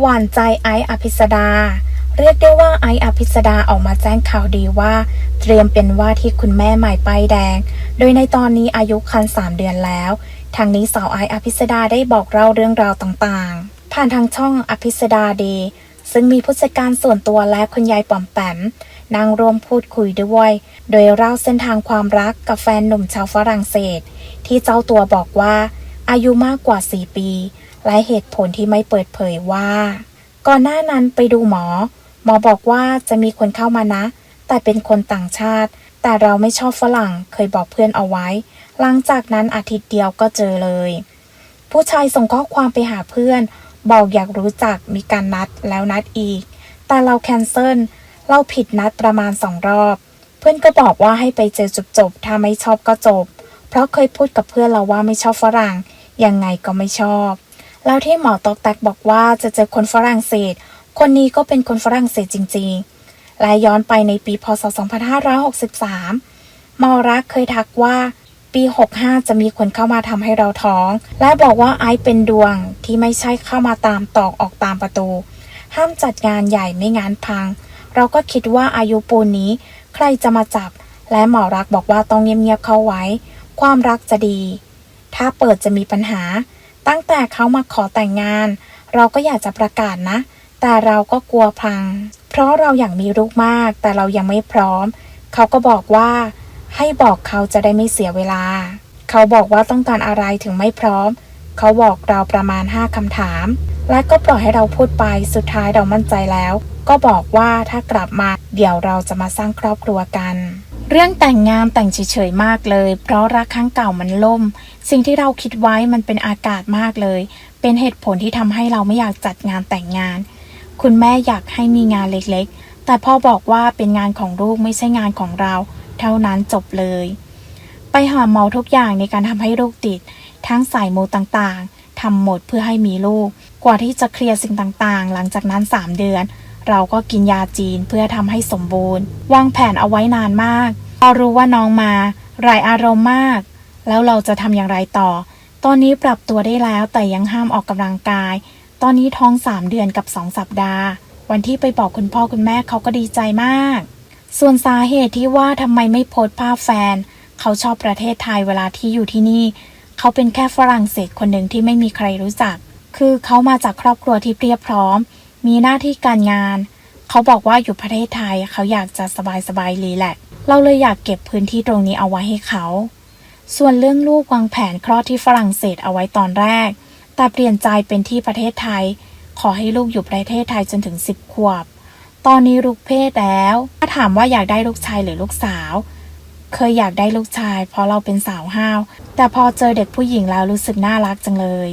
หวานใจไอซ์อภิสดา เรียกได้ว่าไอซ์อภิสดาออกมาแจ้งข่าวดีว่า เตรียมเป็นว่าที่คุณแม่ใหม่ป้ายแดง โดยในตอนนี้อายุคัน 3 เดือนแล้วทางนี้สาวไอซ์อภิสดาได้บอกเล่าเรื่องราวต่างๆ ผ่านทางช่องอภิสดาเดย์ซึ่งมีผู้จัดการส่วนตัวและคุณยายป๋อมแปมนั่งร่วมพูดคุยด้วย โดยเล่าเส้นทางความรักกับแฟนหนุ่มชาวฝรั่งเศส ที่เจ้าตัวบอกว่าอายุมากกว่า 4 ปี และเหตุผลที่ไม่เปิดเผยว่า ก่อนหน้านั้นไปดูหมอ หมอบอกว่าจะมีคนเข้ามานะ แต่เป็นคนต่างชาติ แต่เราไม่ชอบฝรั่งเคยบอกเพื่อนเอาไว้ หลังจากนั้นอาทิตย์เดียวก็เจอเลย ผู้ชายส่งข้อความไปหาเพื่อน บอกอยากรู้จักมีการนัดแล้วนัดอีก แต่เราแคนเซิลเราผิดนัดประมาณสองรอบ เพื่อนก็บอกว่าให้ไปเจอจบๆถ้าไม่ชอบก็จบ เพราะเคยพูดกับเพื่อนเราว่าไม่ชอบฝรั่งยังไงก็ไม่ชอบ แล้วที่หมอตอกแตกบอกว่าจะเจอคนฝรั่งเศส คนนี้ก็เป็นคนฝรั่งเศสจริงๆและย้อนไปในปีพศ 2563หมอรักเคยทักว่า ปี 65 จะมีคนเข้ามาทำให้เราท้อง และบอกว่าไอซ์เป็นดวงที่ไม่ใช่เข้ามาตามตอกออกตามประตู ห้ามจัดงานใหญ่ไม่งานพัง เราก็คิดว่าอายุปูนนี้ ใครจะมาจับ และหมอรักบอกว่าต้องเงียบๆเข้าไว้ ความรักจะดี ถ้าเปิดจะมีปัญหา ตั้งแต่เขามาขอแต่งงาน เราก็อยากจะประกาศนะ แต่เราก็กลัวพัง เพราะเราอยากมีลูกมาก แต่เรายังไม่พร้อม เขาก็บอกว่า ให้บอกเขาจะได้ไม่เสียเวลา เขาบอกว่าต้องการอะไรถึงไม่พร้อม เขาบอกเราประมาณ 5คำถาม และก็ปล่อยให้เราพูดไปสุดท้ายเรามั่นใจแล้ว ก็บอกว่าถ้ากลับมาเดี๋ยวเราจะมาสร้างครอบครัวกัน เรื่องแต่งงานแต่งเฉยๆมากเลย เพราะรักครั้งเก่ามันล่ม สิ่งที่เราคิดไว้มันเป็นอากาศมากเลย เป็นเหตุผลที่ทำให้เราไม่อยากจัดงานแต่งงาน คุณแม่อยากให้มีงานเล็กๆ แต่พ่อบอกว่าเป็นงานของลูกไม่ใช่งานของเรา เท่านั้นจบเลย ไปหาหมอทุกอย่างในการทำให้ลูกติด ทั้งสายมูต่างๆทำหมดเพื่อให้มีลูก กว่าที่จะเคลียร์สิ่งต่างๆ หลังจากนั้น 3 เดือน เราก็กินยาจีนเพื่อทำให้สมบูรณ์ วางแผนเอาไว้นานมาก พอรู้ว่าน้องมาหลายอารมณ์มาก แล้วเราจะทำอย่างไรต่อ ตอนนี้ปรับตัวได้แล้วแต่ยังห้ามออกกำลังกาย ตอนนี้ท้อง3เดือนกับ2สัปดาห์ วันที่ไปบอกคุณพ่อคุณแม่เขาก็ดีใจมาก ส่วนสาเหตุที่ว่าทำไมไม่โพสต์ภาพแฟน เขาชอบประเทศไทยเวลาที่อยู่ที่นี่ เขาเป็นแค่ฝรั่งเศสคนหนึ่งที่ไม่มีใครรู้จัก คือเขามาจากครอบครัวที่เรียบพร้อม มีหน้าที่การงาน เขาบอกว่าอยู่ประเทศไทยเขาอยากจะสบายๆรีแลกเราเลยอยากเก็บพื้นที่ตรงนี้เอาไว้ให้เขา ส่วนเรื่องลูกวางแผนคลอดที่ฝรั่งเศสเอาไว้ตอนแรก แต่เปลี่ยนใจเป็นที่ประเทศไทย ขอให้ลูกอยู่ประเทศไทยจนถึง 10 ขวบ ตอนนี้ลูกเพศแล้ว ถ้าถามว่าอยากได้ลูกชายหรือลูกสาว เคยอยากได้ลูกชาย เพราะเราเป็นสาวห้าว แต่พอเจอเด็กผู้หญิงแล้วรู้สึกน่ารักจังเลย